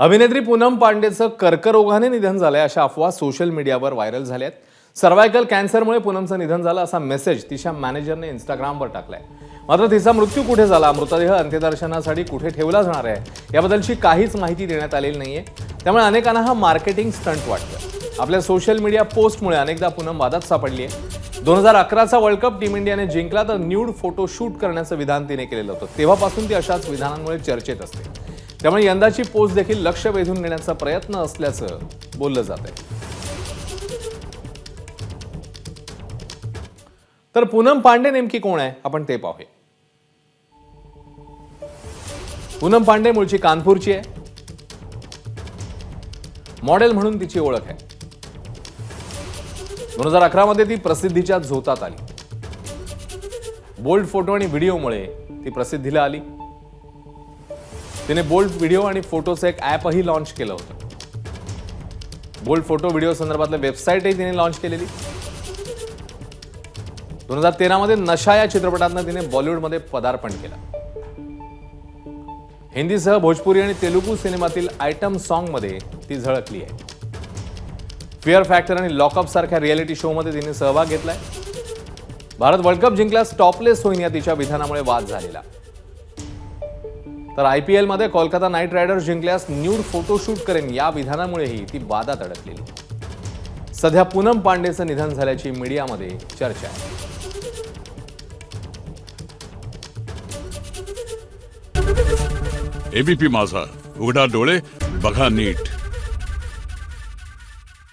अभिनेत्री पूनम पांडेचं कर्करोगाने निधन झालंय अशा अफवा सोशल मीडियावर व्हायरल झाल्या आहेत सर्वायकल कॅन्सरमुळे पूनमचं निधन झालं असा मेसेज तिच्या मॅनेजरने इंस्टाग्रामवर टाकलाय. मात्र तिचा मृत्यू कुठे झाला? मृतदेह अंत्यदर्शनासाठी कुठे ठेवला जाणार आहे? याबद्दलची काहीच माहिती देण्यात आलेली नाहीये. त्यामुळे अनेकांना हा मार्केटिंग स्टंट वाटतोय. आपल्या सोशल मीडिया पोस्टमुळे अनेकदा पूनम वादात सापडली आहे दोन हजार अकराचा वर्ल्ड कप टीम इंडियाने जिंकला तर न्यूड फोटो शूट करण्याचं विधान तिने केलेलं होतं. तेव्हापासून ती अशाच विधानांमुळे चर्चेत असते. त्यामुळे यंदाची पोस्ट देखील लक्ष वेधून नेण्याचा प्रयत्न असल्याचं बोललं जात आहे. तर पूनम पांडे नेमकी कोण आहे? आपण ते पाहूया. पूनम पांडे मूळची कानपूरची आहे. मॉडेल म्हणून तिची ओळख आहे. दोन हजार अकरा मध्ये ती प्रसिद्धीच्या झोतात आली. बोल्ड फोटो आणि व्हिडिओमुळे ती प्रसिद्धीला आली. तिने बोल्ड व्हिडिओ आणि फोटोचं एक ॲपही लॉन्च केलं होतं. बोल्ड फोटो व्हिडिओ संदर्भातलं वेबसाईटही तिने लॉन्च केलेली. दोन हजार तेरामध्ये नशा या चित्रपटातनं तिने बॉलिवूडमध्ये पदार्पण केलं. हिंदीसह भोजपुरी आणि तेलुगू सिनेमातील आयटम सॉन्गमध्ये ती झळकली आहे. फिअर फॅक्टर आणि लॉकअप सारख्या रियालिटी शोमध्ये तिने सहभाग घेतलाय. भारत वर्ल्ड कप जिंकल्यास टॉपलेस होईन या तिच्या विधानामुळे वाद झालेला. तर आय पी एलमध्ये कोलकाता नाईट रायडर्स जिंकल्यास न्यूड फोटोशूट करेन या विधानामुळेही ती वादात अडकलेली सध्या पूनम पांडेचं निधन झाल्याची मीडियामध्ये चर्चा आहे. एबीपी माझा. उघडा डोळे बघा नीट.